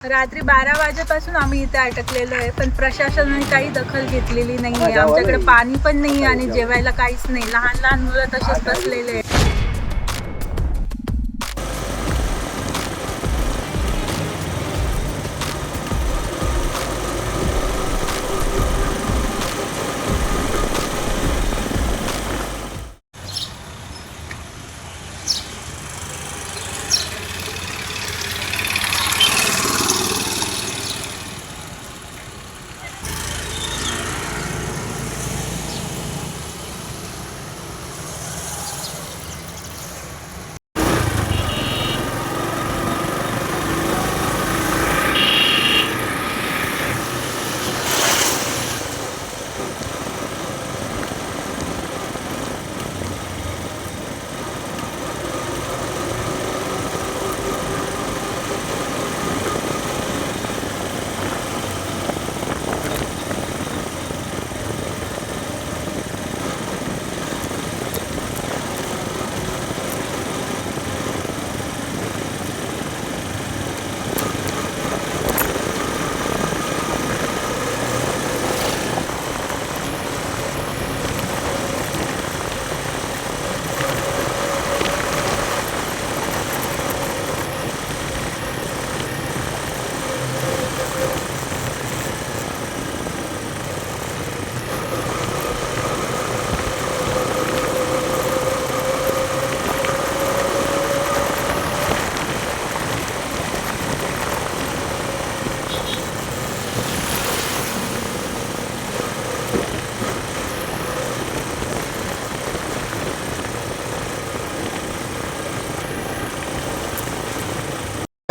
रात्री बारा वाजेपासून आम्ही इथे अटकलेलो आहे पण प्रशासनाने काही दखल घेतलेली नाही आमच्याकडे पाणी पण नाही आणि जेवायला काहीच नाही. लहान लहान मुलं तसेच बसलेले आहे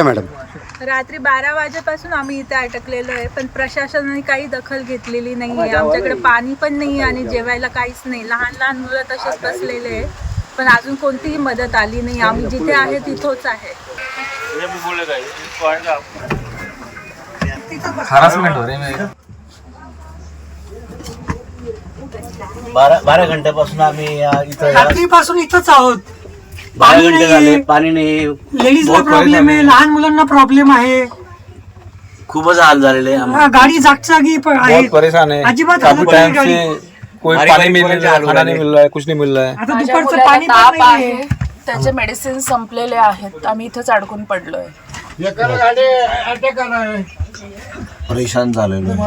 मॅडम. रात्री बारा वाजेपासून आम्ही इथे अटकलेलो आहे पण प्रशासनाने काही दखल घेतलेली नाही आमच्याकडे पाणी पण नाही आणि जेवायला काहीच नाही. लहान लहान मुलं तसेच बसलेले आहे पण अजून कोणतीही मदत आली नाही. आम्ही जिथे आहे तिथोच आहे. हो रही है मेरी बारा बारा घंट्यापासून आम्ही इथं रात्रीपासून इथंच आहोत. बारा पाणी घंटे. झाले पाणी नाही. लेडीजला बहुत प्रॉब्लेम आहे लहान मुलांना प्रॉब्लेम आहे. खूपच हाल झालेले आहे आम्हाला. हा, गाडी जागजागी प- आहे? बहुत परेशान है अजिबात काफी हालत टाइम नाही से कोई हमारी पानी बड़ी मिल बड़ी नहीं रहा है चालू खाना है। नहीं मिल रहा है कुछ नहीं मिल रहा है। आता माझ्या दुपारचं मुलाला पाणी पण ताप नाहीये आहे. त्याचे मेडिसिन संपलेले आहेत. आम्ही इथंच अडकून पडलोय. परेशान झालेलो आहे.